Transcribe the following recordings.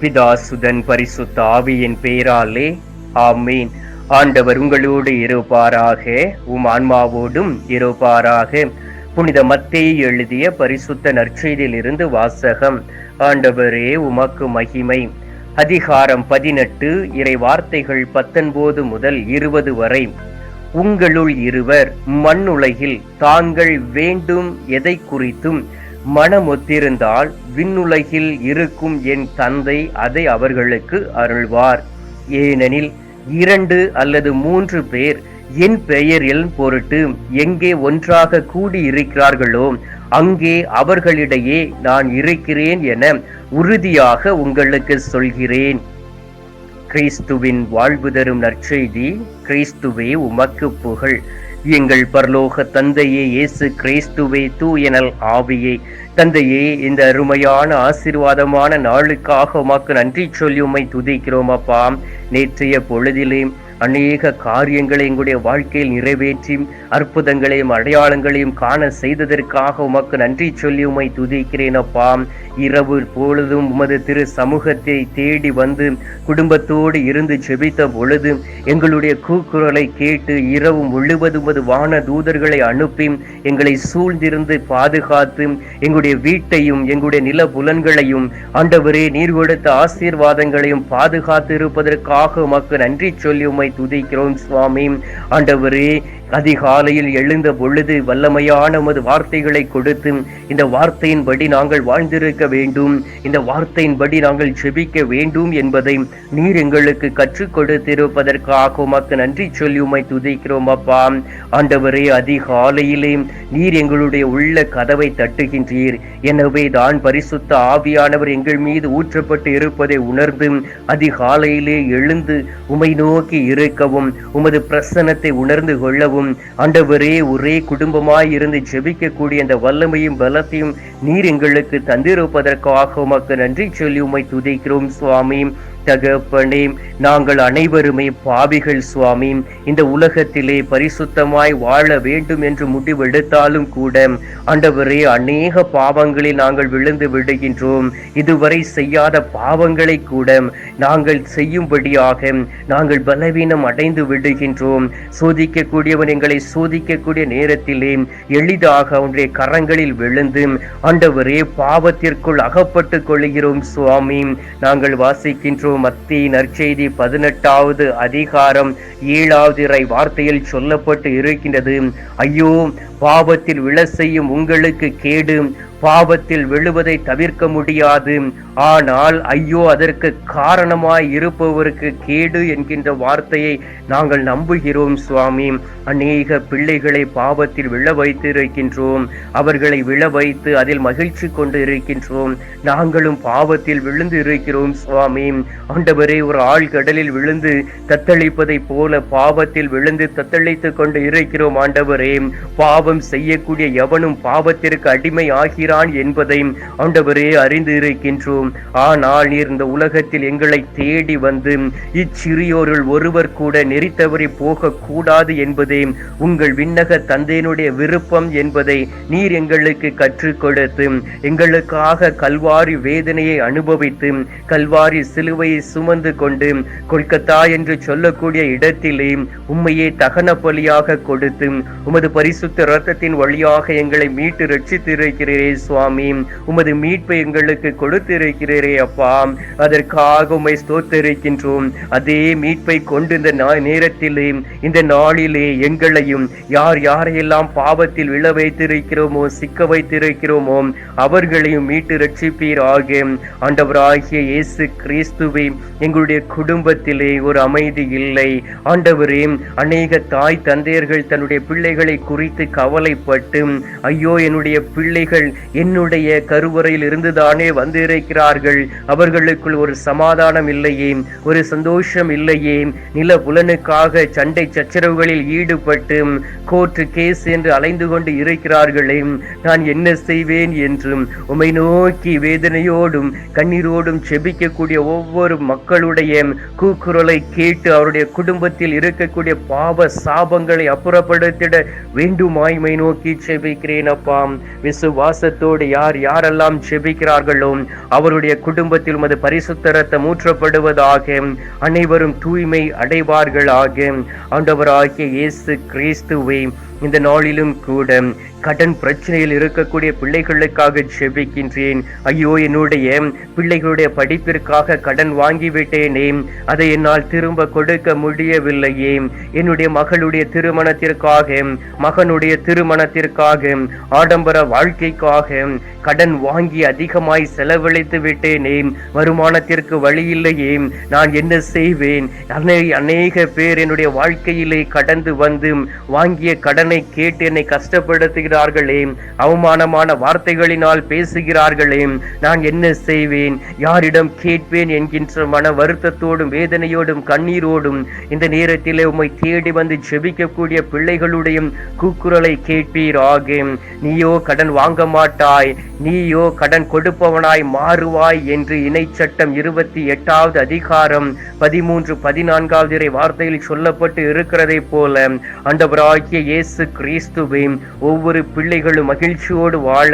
பிதாசுதன் பரிசுத்த ஆவியின் பெயராலே ஆமீன். ஆண்டவர் உங்களோடு இருப்பாராக உம் ஆன்மாவோடும் இருப்பாராக. புனித மத்தேயு எழுதிய பரிசுத்த நற்செய்தியிலிருந்து வாசகம் ஆண்டவரே உமக்கு மகிமை. அதிகாரம் பதினெட்டு இறை வார்த்தைகள் பத்தொன்பது முதல் இருபது வரை. உங்களுள் இருவர் மண்ணுலகில் தாங்கள் வேண்டும் எதை குறித்தும் மனமொத்திருந்தால் விண்ணுலகில் இருக்கும் என் தந்தை அதை அவர்களுக்கு அருள்வார். ஏனெனில் இரண்டு அல்லது மூன்று பேர் என் பெயரில் பொருட்டு எங்கே ஒன்றாக கூடியிருக்கிறார்களோ அங்கே அவர்களிடையே நான் இருக்கிறேன் என உறுதியாக உங்களுக்கு சொல்கிறேன். கிறிஸ்துவின் வாழ்வு தரும் நற்செய்தி கிறிஸ்துவே உமக்கு புகழ். எங்கள் பரலோக தந்தையே இயேசு கிறிஸ்துவே தூயனல் ஆவியே. தந்தையே இந்த அருமையான ஆசீர்வாதமான நாளுக்காக உமக்கு நன்றி சொல்லி உம்மை துதிக்கிறோம் அப்பா. நேற்றைய பொழுதிலே அநேக காரியங்களை எங்களுடைய வாழ்க்கையில் நிறைவேற்றி அற்புதங்களையும் அடையாளங்களையும் காண செய்ததற்காக உமக்கு நன்றி சொல்லி உமை துதிக்கிறேன் அப்பா. இரவு பொழுதும் உமது திரு சமூகத்தை தேடி வந்து குடும்பத்தோடு இருந்து செபித்த பொழுது எங்களுடைய கூக்குரலை கேட்டு இரவு முழுவதும் உமது வான தூதர்களை அனுப்பி எங்களை சூழ்ந்திருந்து பாதுகாத்து எங்களுடைய வீட்டையும் எங்களுடைய நில புலன்களையும் ஆண்டவரே நீர் கொடுத்த ஆசீர்வாதங்களையும் பாதுகாத்து இருப்பதற்காக உமக்கு நன்றி சொல்லி உமை துதிக்கிறோம் சுவாமி. ஆண்டவரே அதிகாலையில் எழுந்த பொழுது வல்லமையான நமது வார்த்தைகளை கொடுத்து இந்த வார்த்தையின்படி நாங்கள் வாழ்ந்திருக்க வேண்டும் இந்த வார்த்தையின்படி நாங்கள் செபிக்க வேண்டும் என்பதை நீர் எங்களுக்கு கற்றுக் கொடுத்திருப்பதற்காக உமக்கு நன்றி சொல்லி துதிக்கிறோம் அப்பா. ஆண்டவரே அதிகாலையிலே நீர் எங்களுடைய உள்ள கதவை தட்டுகின்றீர். எனவே தான் பரிசுத்த ஆவியானவர் எங்கள் மீது ஊற்றப்பட்டு இருப்பதை உணர்ந்து அதிகாலையிலே எழுந்து உமை நோக்கி இருக்கவும் உமது பிரசனத்தை உணர்ந்து கொள்ளவும் ஆகும் ஆண்டவரே ஒரே குடும்பமாய் இருந்து ஜெபிக்கக்கூடிய அந்த வல்லமையும் பலத்தையும் நீர் எங்களுக்கு தந்திருப்பதற்காக உமக்கு நன்றி சொல்லி உமை துதிக்கிறோம் சுவாமி. தகப்பனே நாங்கள் அனைவருமே பாவிகள் சுவாமி. இந்த உலகத்திலே பரிசுத்தமாய் வாழ வேண்டும் என்று முடிவெடுத்தாலும் கூட ஆண்டவரே அநேக பாவங்களில் நாங்கள் விழுந்து விடுகின்றோம். இதுவரை செய்யாத பாவங்களை கூட நாங்கள் செய்யும்படியாக நாங்கள் பலவீனம் அடைந்து விடுகின்றோம். சோதிக்கக்கூடியவன் எங்களை சோதிக்கக்கூடிய நேரத்திலே எளிதாக அவனுடைய கரங்களில் விழுந்து ஆண்டவரே பாவத்திற்குள் அகப்பட்டு கொள்கிறோம் சுவாமி. நாங்கள் வாசிக்கின்றோம் மத்திய நற்செய்தி பதினெட்டாவது அதிகாரம் ஏழாவது இறை வார்த்தையில் சொல்லப்பட்டு இருக்கின்றது. ஐயோ பாவத்தில் விழ செய்யும் உங்களுக்கு கேடு. பாவத்தில் விழுவதை தவிர்க்க முடியாது. ஆனால் ஐயோ அதற்கு காரணமாய் இருப்பவருக்கு கேடு என்கின்ற வார்த்தையை நாங்கள் நம்புகிறோம் சுவாமி. அநேக பிள்ளைகளை பாவத்தில் விழ வைத்து இருக்கின்றோம் அவர்களை விழ வைத்து அதில் மகிழ்ச்சி கொண்டு இருக்கின்றோம். நாங்களும் பாவத்தில் விழுந்து இருக்கிறோம் சுவாமி. ஆண்டவரே ஒரு ஆள் கடலில் விழுந்து தத்தளிப்பதைப் போல பாவத்தில் விழுந்து தத்தளித்துக் கொண்டு இருக்கிறோம் ஆண்டவரே. பாவம் செய்யக்கூடிய எவனும் பாவத்திற்கு அடிமை ஆகிறான் என்பதை ஆண்டவரே அறிந்து இருக்கின்றோம் ஆனால் நீர் இந்த உலகத்தில் எங்களை தேடி வந்து இச்சிறியோருள் ஒருவர் கூட நெறித்தவறி போக கூடாது என்பதே உங்கள் விண்ணக தந்தையினுடைய விருப்பம் என்பதை நீர் எங்களுக்கு கற்றுக் கொடுத்து எங்களுக்காக கல்வாரி வேதனையை அனுபவித்து கல்வாரி சிலுவையை சுமந்து கொண்டு கொல்கத்தா என்று சொல்லக்கூடிய இடத்திலே உண்மையை தகன பலியாக கொடுத்து உமது பரிசுத்த இரத்தத்தின் வழியாக எங்களை மீட்டு ரட்சித்திருக்கிறீரே சுவாமி உமது மீட்பை எங்களுக்கு கொடுத்திருக்கிறீரே அப்பா. அதற்காக உமை ஸ்தோத்திருக்கின்றோம். அதே மீட்பை கொண்டு இந்த நேரத்திலே இந்த நாளிலே எங்களையும் யார் யாரையெல்லாம் பாவத்தில் விழ வைத்திருக்கிறோமோ சிக்க வைத்திருக்கிறோமோ அவர்களையும் மீட்டு ரட்சிப்பீராக ஆண்டவராகிய இயேசு கிறிஸ்துவை எங்களுடைய குடும்பத்திலே ஒரு அமைதி இல்லை. ஆண்டவரே அநேக தாய் தந்தையர்கள் தன்னுடைய பிள்ளைகளை குறித்து கவலைப்பட்டு ஐயோ என்னுடைய பிள்ளைகள் என்னுடைய கருவறையில் இருந்துதானே வந்திருக்கிறார்கள். அவர்களுக்குள் ஒரு சமாதானம் இல்லையே ஒரு சந்தோஷம் இல்லையே. நில புலனுக்காக சண்டை சச்சரவுகளில் ஈடுபட்டு கோர்ட்டு கேஸ் என்று அலைந்து கொண்டு இருக்கிறார்களே நான் என்ன செய்வேன் என்றும் உமை நோக்கி வேதனையோடும் கண்ணீரோடும் செபிக்கக்கூடிய ஒவ்வொரு மக்களுடைய கூக்குரலை கேட்டு அவருடைய குடும்பத்தில் இருக்கக்கூடிய பாவ சாபங்களை அப்புறப்படுத்திட வேண்டுமாய்மை நோக்கி செபிக்கிறேன் அப்பாம் விசுவாசத்தை விருப்பத்தோடு யார் யாரெல்லாம் செபிக்கிறார்களோ அவருடைய குடும்பத்தில் உமது பரிசுத்த ரத்தம் ஊற்றப்படுவதாக அனைவரும் தூய்மை அடைவார்களாக. ஆண்டவராகிய இயேசு கிறிஸ்துவை இந்த நாளிலும் கூட கடன் பிரச்சனையில் இருக்கக்கூடிய பிள்ளைகளுக்காக ஜெபிக்கின்றேன். ஐயோ என்னுடைய பிள்ளைகளுடைய படிப்பிற்காக கடன் வாங்கிவிட்டேனே. அதை என்னால் திரும்ப கொடுக்க முடியவில்லையே. என்னுடைய மகளுடைய திருமணத்திற்காக மகனுடைய திருமணத்திற்காக ஆடம்பர வாழ்க்கைக்காக கடன் வாங்கி அதிகமாய் செலவழித்து விட்டேனே. வருமானத்திற்கு வழி இல்லையே நான் என்ன செய்வேன்? அநேக பேர் என்னுடைய வாழ்க்கையிலே கடந்து வந்து வாங்கிய கடன் என்னை கேட்டு என்னை கஷ்டப்படுத்துகிறார்களே அவமானமான வார்த்தைகளினால் பேசுகிறார்களே நான் என்ன செய்வேன்? யாரிடம் கேட்பேன் என்கின்ற மன வருத்தத்தோடும் வேதனையோடும் கண்ணீரோடும் இந்த நேரத்திலே உம்மை தேடி வந்து ஜெபிக்கக்கூடிய பிள்ளைகளுடைய கூக்குரலை கேட்பீராக. நீயோ கடன் வாங்க மாட்டாய் நீயோ கடன் கொடுப்பவனாய் மாறுவாய் என்று இணை சட்டம் இருபத்தி எட்டாவது அதிகாரம் பதிமூன்று பதினான்காவது வார்த்தையில் சொல்லப்பட்டு இருக்கிறதை போல அந்த இயேசு கிறிஸ்துவை ஒவ்வொரு பிள்ளைகளும் மகிழ்ச்சியோடு வாழ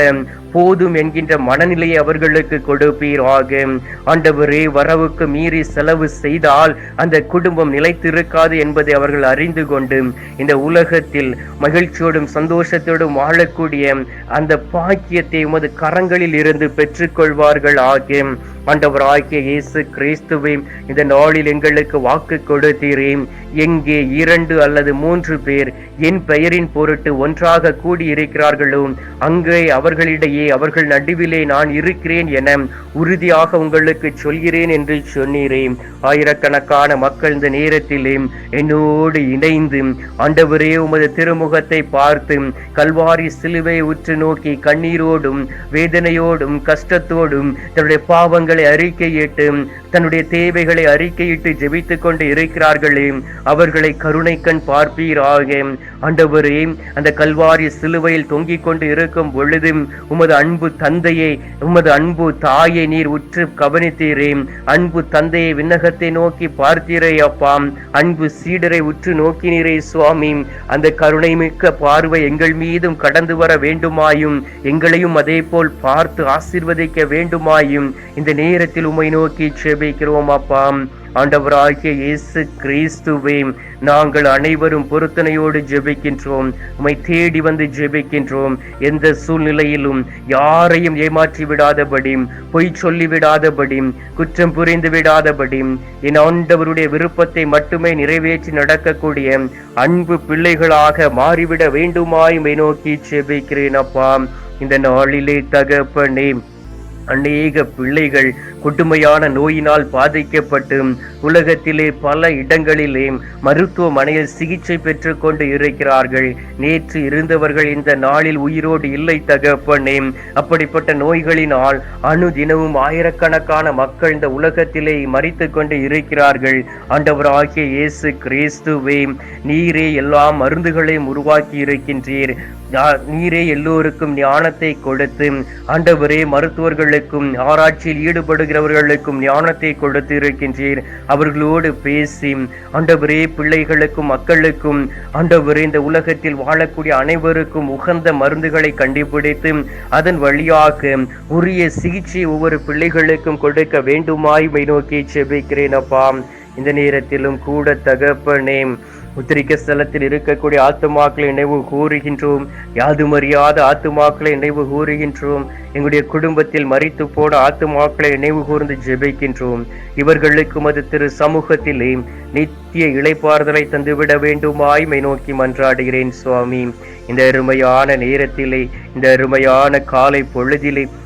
போதும் என்கின்ற மனநிலையை அவர்களுக்கு கொடுப்பீராக. ஆண்டவரே வரவுக்கு மீறி செலவு செய்தால் அந்த குடும்பம் நிலைத்திருக்காது என்பதை அவர்கள் அறிந்து கொண்டு இந்த உலகத்தில் மகிழ்ச்சியோடும் சந்தோஷத்தோடும் வாழக்கூடிய அந்த பாக்கியத்தை உமது கரங்களில் இருந்து பெற்றுக்கொள்வார்கள் ஆகிய ஆண்டவராகிய இயேசு கிறிஸ்துவை இந்த நாளில் எங்களுக்கு வாக்கு கொடுத்தீரே. எங்கே இரண்டு அல்லது மூன்று பேர் என் பெயரின் பொருட்டு ஒன்றாக கூடியிருக்கிறார்களோ அங்கே அவர்களிடையே அவர்கள் நடுவிலே நான் இருக்கிறேன் என உறுதியாக உங்களுக்கு சொல்கிறேன் என்று சொன்னீரே. ஆயிரக்கணக்கான மக்கள் இந்த நேரத்திலே என்னோடு இணைந்து ஆண்டவரே உமது திருமுகத்தை பார்த்து கல்வாரி சிலுவை உற்று நோக்கி கண்ணீரோடும் வேதனையோடும் கஷ்டத்தோடும் தன்னுடைய பாவங்களை அறிக்கையிட்டு தன்னுடைய தேவைகளை அறிக்கையிட்டு ஜெபித்துக் கொண்டு இருக்கிறார்களே அவர்களை கருணை கண் பார்ப்பீராக. ஆண்டவரே அந்த கல்வாரி சிலுவையில் தொங்கிக் கொண்டு இருக்கும் பொழுது உமது அன்பு தந்தையை உமது அன்பு தாயை நீர் உற்று கவனித்தீரே. அன்பு தந்தையை விண்ணகத்தை நோக்கி பார்த்தீரே அப்பா. அன்பு சீடரை உற்று நோக்கினீரே சுவாமி. அந்த கருணை மிக்க பார்வை எங்கள் மீதும் கடந்து வர வேண்டுமாயும் எங்களையும் அதே போல் பார்த்து ஆசிர்வதிக்க வேண்டுமாயும். இந்த நேரத்தில் உமை நோக்கி செபி செபிக்கிறோம் அப்பா. ஆண்டவராகிய இயேசு கிறிஸ்துவே நாங்கள் அனைவரும் பொருத்தனையோடு ஜெபிக்கின்றோம். உமை தேடி வந்து ஜெபிக்கின்றோம். எந்த சூழ்நிலையிலும் யாரையும் ஏமாற்றி விடாதபடி பொய் சொல்லி விடாதபடி குற்றம் புரிந்து விடாதபடி என் ஆண்டவருடைய விருப்பத்தை மட்டுமே நிறைவேற்றி நடக்கக்கூடிய அன்பு பிள்ளைகளாக மாறிவிட வேண்டுமாய் நோக்கி ஜெபிக்கிறேன் அப்பா. இந்த நாளிலே தகப்பனே அநேக பிள்ளைகள் கொடுமையான நோயினால் பாதிக்கப்பட்டு உலகத்திலே பல இடங்களிலே மருத்துவமனையில் சிகிச்சை பெற்று கொண்டு இருக்கிறார்கள். நேற்று இருந்தவர்கள் இந்த நாளில் உயிரோடு இல்லை தகப்பனே. அப்படிப்பட்ட நோய்களினால் அணுதினமும் ஆயிரக்கணக்கான மக்கள் இந்த உலகத்திலே மறித்து கொண்டு இருக்கிறார்கள். ஆண்டவராகிய இயேசு கிறிஸ்துவே நீரே எல்லா மருந்துகளையும் உருவாக்கி இருக்கின்றீர். நீரே எல்லோருக்கும் ஞானத்தை கொடுத்து ஆண்டவரே மருத்துவர்களுக்கும் ஆராய்ச்சியில் ஈடுபடுகிறவர்களுக்கும் ஞானத்தை கொடுத்து இருக்கின்றீர் அவர்களோடு பேசி ஆண்டவரே பிள்ளைகளுக்கும் மக்களுக்கும் ஆண்டவரே இந்த உலகத்தில் வாழக்கூடிய அனைவருக்கும் உகந்த மருந்துகளை கண்டுபிடித்து அதன் வழியாக உரிய சிகிச்சை ஒவ்வொரு பிள்ளைகளுக்கும் கொடுக்க வேண்டுமாய் மை நோக்கி செபிக்கிறேன் அப்பா. இந்த நேரத்திலும் கூட தகப்பனே உத்திரிக்க ஸ்தலத்தில் இருக்கக்கூடிய ஆத்துமாக்களை நினைவு கூறுகின்றோம். யாதுமறியாத ஆத்துமாக்களை நினைவு கூறுகின்றோம். எங்களுடைய குடும்பத்தில் மறித்து போன ஆத்துமாக்களை நினைவு கூர்ந்து ஜெபிக்கின்றோம். இவர்களுக்கு மது திரு சமூகத்திலே நித்திய இளைப்பாறுதலை தந்துவிட வேண்டுமாய் மை நோக்கி மன்றாடுகிறேன் சுவாமி. இந்த அருமையான நேரத்திலே இந்த அருமையான காலை பொழுதிலே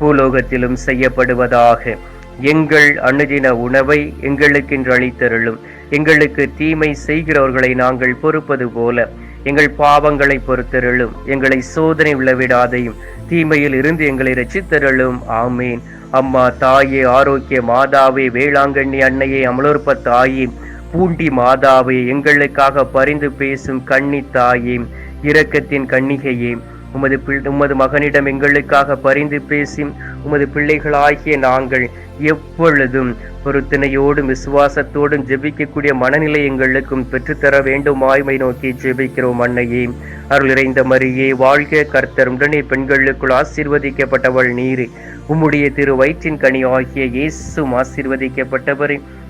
பூலோகத்திலும் செய்யப்படுவதாக. எங்கள் அணுதின உணவை எங்களுக்கென்று அளித்தருளும். எங்களுக்கு தீமை செய்கிறவர்களை நாங்கள் பொறுப்பது போல. எங்கள் பாவங்களை பொறுத்தருளும். எங்களை சோதனை விழவிடாதையும் தீமையில் இருந்து எங்களை ரசித்தருளும் ஆமீன். அம்மா தாயே ஆரோக்கிய மாதாவே வேளாங்கண்ணி அன்னையே அமலோற்ப தாயே பூண்டி மாதாவே எங்களுக்காக பரிந்து பேசும் கன்னி தாயே இரக்கத்தின் கன்னிகையே உமது பிள் உமது மகனிடம் எங்களுக்காக பரிந்து பேசி உமது பிள்ளைகளாகிய நாங்கள் எப்பொழுதும் பொருத்தனையோடும் விசுவாசத்தோடும் ஜெபிக்கக்கூடிய மனநிலை எங்களுக்கும் பெற்றுத்தர வேண்டுமாய்மை நோக்கி ஜெபிக்கிறோம் அன்னையே. அருள் இறைந்த மரியே வாழ்க கர்த்தர். உடனே பெண்களுக்குள் ஆசீர்வதிக்கப்பட்டவள் நீர். உம்முடைய திரு வயிற்றின் கனி ஆகிய இயேசும் ஆசீர்வதிக்கப்பட்டவரே.